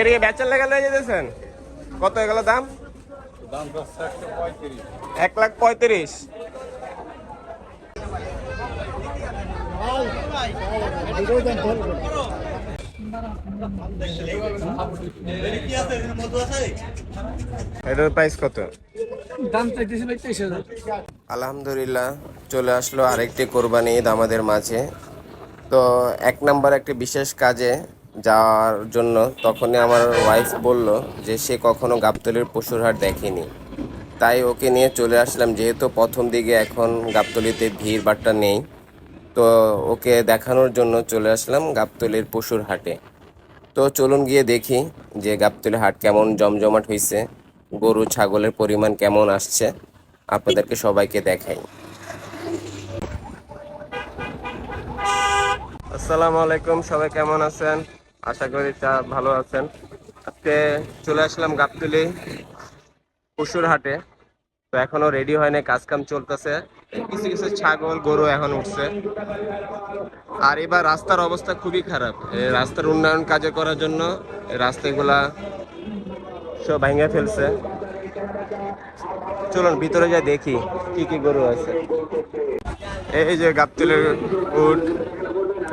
এর বেচার লেগে লয়ে যেতেছেন? কত এগুলো দাম? এক লাখ পঁয়ত্রিশ। এটার প্রাইস কত? আলহামদুলিল্লাহ, চলে আসলো আরেকটি কোরবানি ঈদ আমাদের মাঝে। তো এক নাম্বার একটি বিশেষ কাজে যাওয়ার জন্য তখনই আমার ওয়াইফ বলল যে সে কখনো গাবতলির পশুর হাট দেখেনি। তাই ওকে নিয়ে চলে আসলাম, যেহেতু প্রথম দিকে এখন গাবতলিতে ভিড় বাট্টা নেই। তো ওকে দেখানোর জন্য চলে আসলাম গাবতলির পশুর হাটে। তো চলুন গিয়ে দেখি যে গাবতলি হাট কেমন জমজমাট হয়েছে গরু, ছাগলের পরিমাণ কেমন আসছে। আপনাদেরকে সবাইকে দেখাই। আসসালামু আলাইকুম, সবাই কেমন আছেন? আশা করি তা ভালো আছেন। আজকে চলে আসলাম গাবতলি পশুর হাটে। তো এখনও রেডি হয় নাই কাজ কাম চলতেছে। কিছু কিছু ছাগল, গরু এখন উঠছে। আর এবার রাস্তার অবস্থা খুবই খারাপ। রাস্তার উন্নয়ন কাজে করার জন্য রাস্তাগুলা সব ভেঙে ফেলছে। চলুন, ভিতরে যা দেখি কি কি গরু আছে। এই যে গাবতলের উট,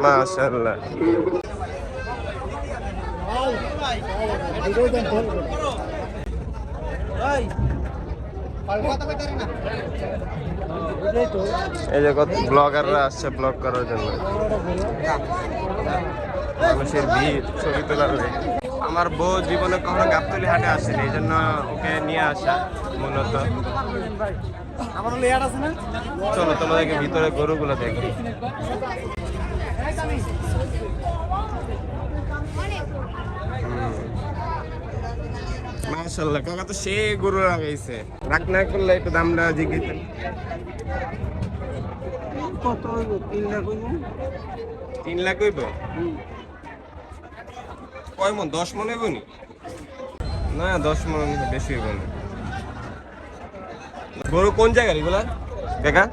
মাশাআল্লাহ। এই যে কত ব্লগাররা আসছে ব্লগ করার জন্য। মানুষের ভিড় ছবি তোলার আমার বউ জীবনে কখনো গাবতলি হাটে আসেনি এই জন্য ওকে নিয়ে আসা মূলত। চলো তোমাদেরকে ভিতরে গরুগুলো দেখি। মাশাল্লাহ কাকা তো সে গরু লাগাইছে। না করলে একটু দামটা জিজ্ঞেস কত হইব? তিন লাখ হইব? তিন লাখ হইব? কয় মন? দশ মন হইব নি? না দশ মন বেশি হইব না। গরু কোন জায়গার এগুলা? কাকা?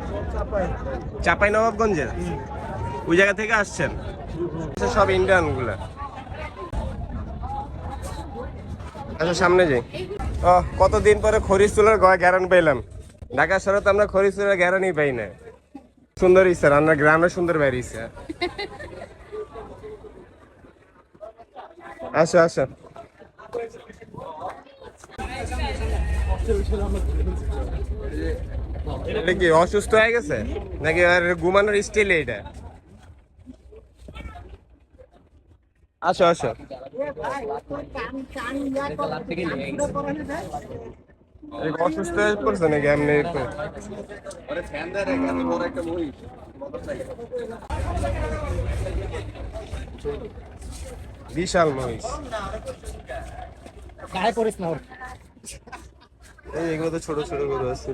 চাপাই। নবাবগঞ্জের? ওই জায়গা থেকে আসছেন? আচ্ছা, সব ইন্ডিয়ানগুলা। আচ্ছা সামনে যাই। ও কতদিন পরে খরিস তুলার গ্যারান পাইলাম। ঢাকা শহরে তো আমরা খরিস তুলার গ্যারানই পাই না। সুন্দর ইচ্ছা রান্নার গ্রামে সুন্দর বাইরে আসো আসো। এটা কি অসুস্থ হয়ে গেছে? নাকি আর ঘুমানোর স্টাইল এটা আসো আসো। অসুস্থ হয়ে পড়ছে নাকি? এমনি বিশাল মহিষ গায়ে করিস না এই এগুলো তো ছোট ছোট গরু আছে।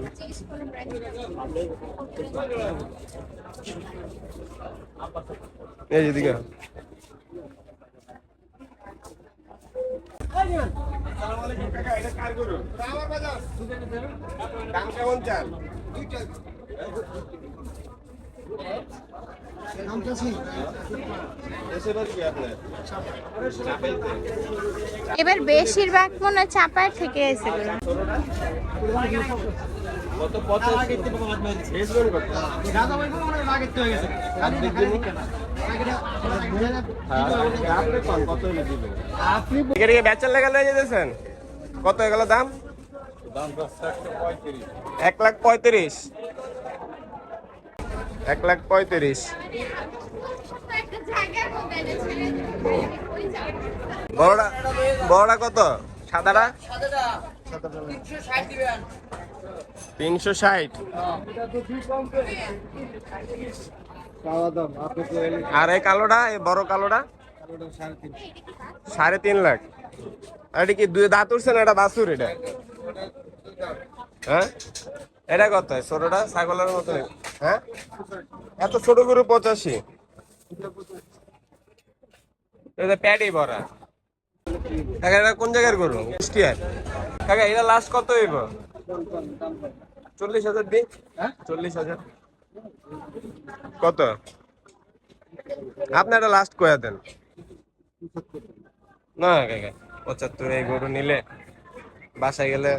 এই যেদিকে দাম কেমন চাল দেশের বাড়ি কি আপনার চাপাইতে এবার বেশিরভাগ মনে চাপায় থেকে এসে কত বেচার কত এগুলো দাম? এক লাখ পঁয়ত্রিশ। এক লাখ পঁয়ত্রিশ। বড়টা কত? সাদাটা? তিনশো ষাট। আর এই কালোটা এই বড় কালোটা? সাড়ে তিন লাখ। এটা কি দুই দাঁত উঠছে না এটা বাসুর এটা? হ্যাঁ? এটা কত? ছোটটা ছাগলের মতো? হ্যাঁ? এত ছোট গরু পঁচাশি। এটা প্যাডি ভরা। কাকা এটা কোন জায়গার গরু? কুষ্টিয়ার। কাকা এটা লাস্ট কত হইব? চল্লিশ হাজার দি? চল্লিশ হাজার। কত? আপনি একটা লাস্ট কয়া দেন। না পঁচাত্তর এই গরু নিলে বাসায় গেলে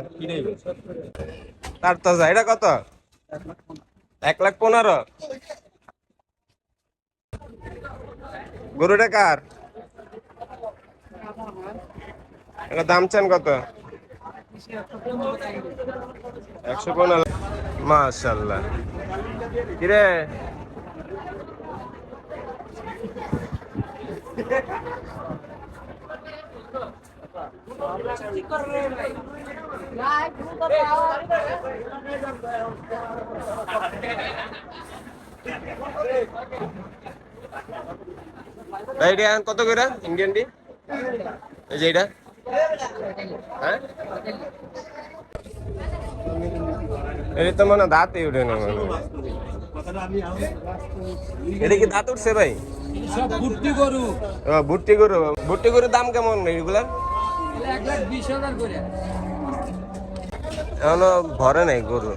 তার তো যায় এটা কত? এক লাখ পনেরো। গরুটা কার? এটা দাম চান কত? একশো পনেরো। মাশাল্লাহ। কিরে? এটা কত করে? Indian tea? এই যে এটা? হ্যাঁ? এটা তো মনে দাঁতই উঠে না। এটা কি দাঁত উঠছে ভাই? সব ভর্তি গরু। ও, ভুট্টি গরু ভুট্টি গরুর দাম কেমন এগুলার এক লাখ বিশ হাজার করে। এখনও ভরে নাই গরু।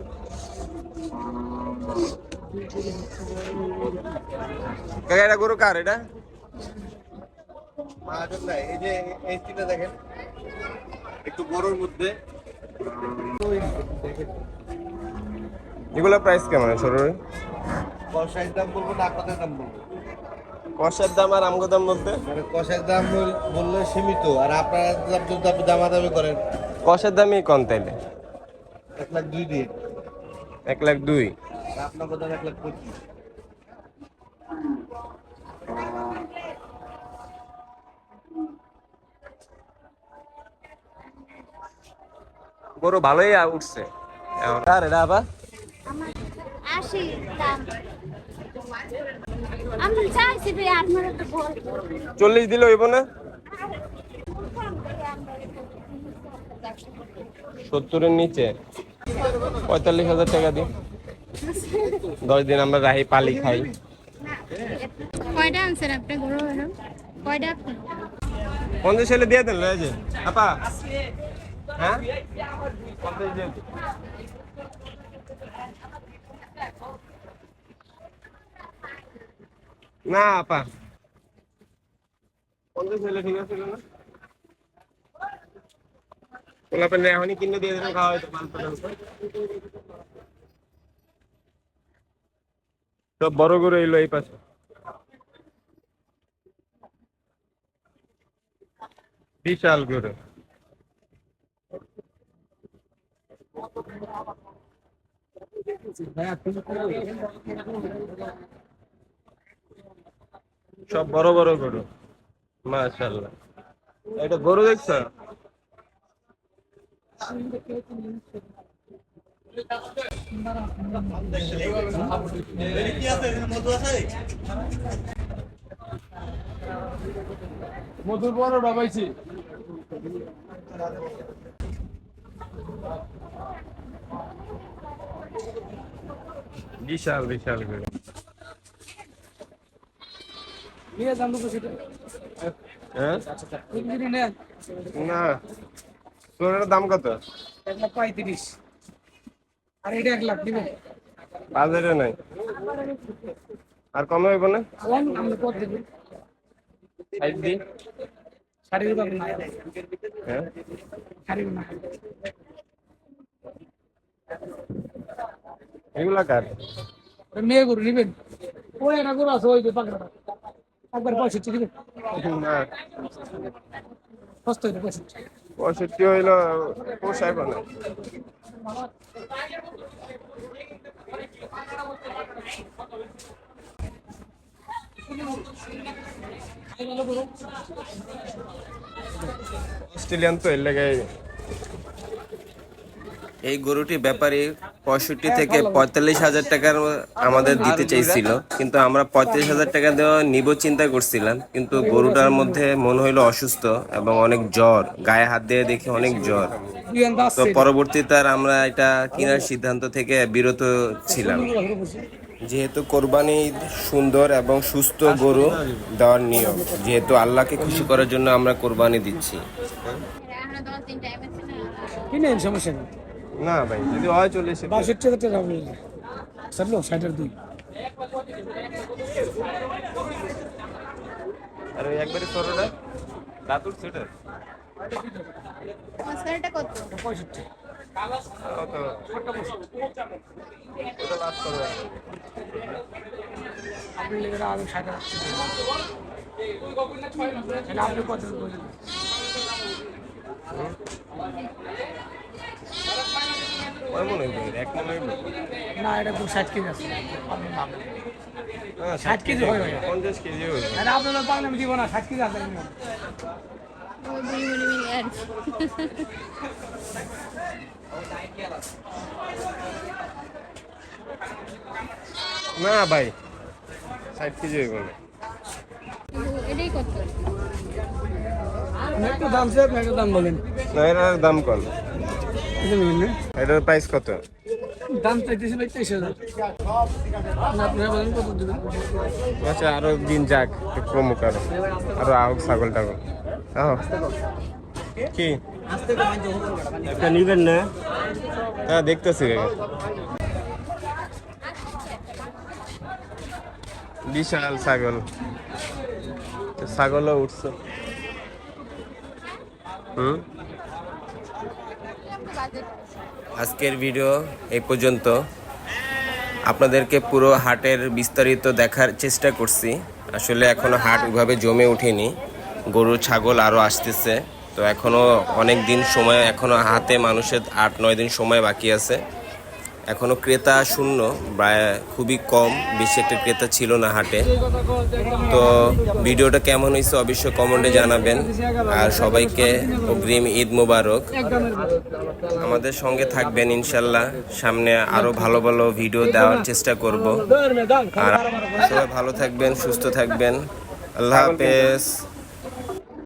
কাকা এটা গরু কার এটা? এই যে এই দেখেন একটু বড়োর মধ্যে। এগুলো প্রাইস কেমন সরু দাম বলব না দাম বলব। কষার দাম আর আমগো দাম বলতে? মানে কষাইয়ের দাম বললে সীমিত আর আপনারা দামাদামি করেন? কষার দামই কম তাইলে। এক লাখ দুই দিয়ে। এক লাখ দুই। আপনার দাম এক লাখ পঁচিশ। গরু ভালোই উঠছে। আর এটা আবার? আশি দাম। চল্লিশ দিলে হইব না? সত্তরের নিচে। পঁয়তাল্লিশ হাজার টাকা দিই। দশ দিন আমরা রাহি পালি খাই। কয়টা আনছেন আপনি গরু কয়টা আপনি? পঞ্চাশ হলে দিয়ে দেন আপা। হ্যাঁ? পঞ্চাশ দিয়ে না, আপা। পঞ্চাশ হলে ঠিক আছে না ওলা পেলে এখনই কিনে দিয়ে দিলাম খাওয়া হয়তো পেলাম তো বড় করে এলো এই পাশে। বিশাল গরু। সব বড় বড় গরু। মাশাল্লাহ এটা গরু দেখছ? মধুর বড় ডাবাইছি। বিশাল বিশাল গরু। নিয়ে যান দুটো সেটা। হ্যাঁ? না। এটার দাম কত? এক লাখ পঁয়ত্রিশ। আর এটা এক লাখ দিবেন বাজারে নাই। আর কমে হইব না? কত দেবেন সাইড দি শাড়ি দেবেন না হ্যাঁ? না এগুলা কার? মেয়ে গরু নিবেন। ওই একটা গরু আছে ওই যে পাকড়াটা একবার পঁয়ষট্টি না সস্তা হইলে পঁয়ষট্টি। পঁয়ষট্টি হইল পোষায় না অস্ট্রেলিয়ান তো এর লেগে এই গরুটি ব্যাপারে পঁয়ষট্টি থেকে পঁয়তাল্লিশ হাজার টাকার আমাদের দিতে চাইছিল। কিন্তু আমরা পঁয়ত্রিশ হাজার টাকা দেওয়া নিব চিন্তা করছিলাম। কিন্তু গরুটার মধ্যে মনে হইল অসুস্থ এবং অনেক জ্বর, গায়ে হাত দিয়ে দেখি অনেক জ্বর। তো পরবর্তীতে আর আমরা এটা কেনার সিদ্ধান্ত থেকে বিরত ছিলাম। যেহেতু কোরবানি সুন্দর এবং সুস্থ গরু দেওয়ার নিয়ম, যেহেতু আল্লাহকে খুশি করার জন্য আমরা কোরবানি দিচ্ছি। কিনেন সমস্যা নেই। না ভাই যদি হয় চলে এসে বাষট্টি হাজার টাকা হবে সারলো ষাটের দুই আর ওই একবারে সরোটা দাঁতুর সেটা স্যার কত? পঁয়ষট্টি। আপনি লেগে তাহলে আপনি কত না এটা খুব ষাট কেজি আছে। ভাবলেন ষাট কেজি হয় পঞ্চাশ কেজি এটা আপনাদের পারলে আমি দিব না ষাট কেজি আছে আর না ভাই ষাট কেজি হইব না এটাই কত একটু দাম সে একটু দাম বলেন। না দাম কম। এটা নেবেন না? এটার প্রাইস কত? দাম চাইতেছি ভাই তেইশ হাজার। না, বলেন কত দেবেন? আচ্ছা আরও দিন যাক কমুক আরও আরও আহুক ছাগল টাগল। আহ। কি? একটা নিবেন না? হ্যাঁ দেখতেছি। বিশাল ছাগল। ছাগলও উঠছে। হুম? আজকের ভিডিও এই পর্যন্ত। আপনাদেরকে পুরো হাটের বিস্তারিত দেখার চেষ্টা করছি। আসলে এখনও হাট ওইভাবে জমে ওঠেনি। গরু, ছাগল আরও আসতেছে। তো এখনও অনেক দিন সময়, এখনও হাতে মানুষের আট, নয় দিন সময় বাকি আছে। এখনও ক্রেতা শূন্য খুবই কম, বেশি একটা ক্রেতা ছিল না হাটে। তো ভিডিওটা কেমন হয়েছে অবশ্যই কমেন্টে জানাবেন। আর সবাইকে অগ্রিম ঈদ মোবারক। আমাদের সঙ্গে থাকবেন ইনশাল্লাহ। সামনে আরও ভালো ভালো ভিডিও দেওয়ার চেষ্টা করব। আর সবাই ভালো থাকবেন, সুস্থ থাকবেন। আল্লাহ হাফেজ।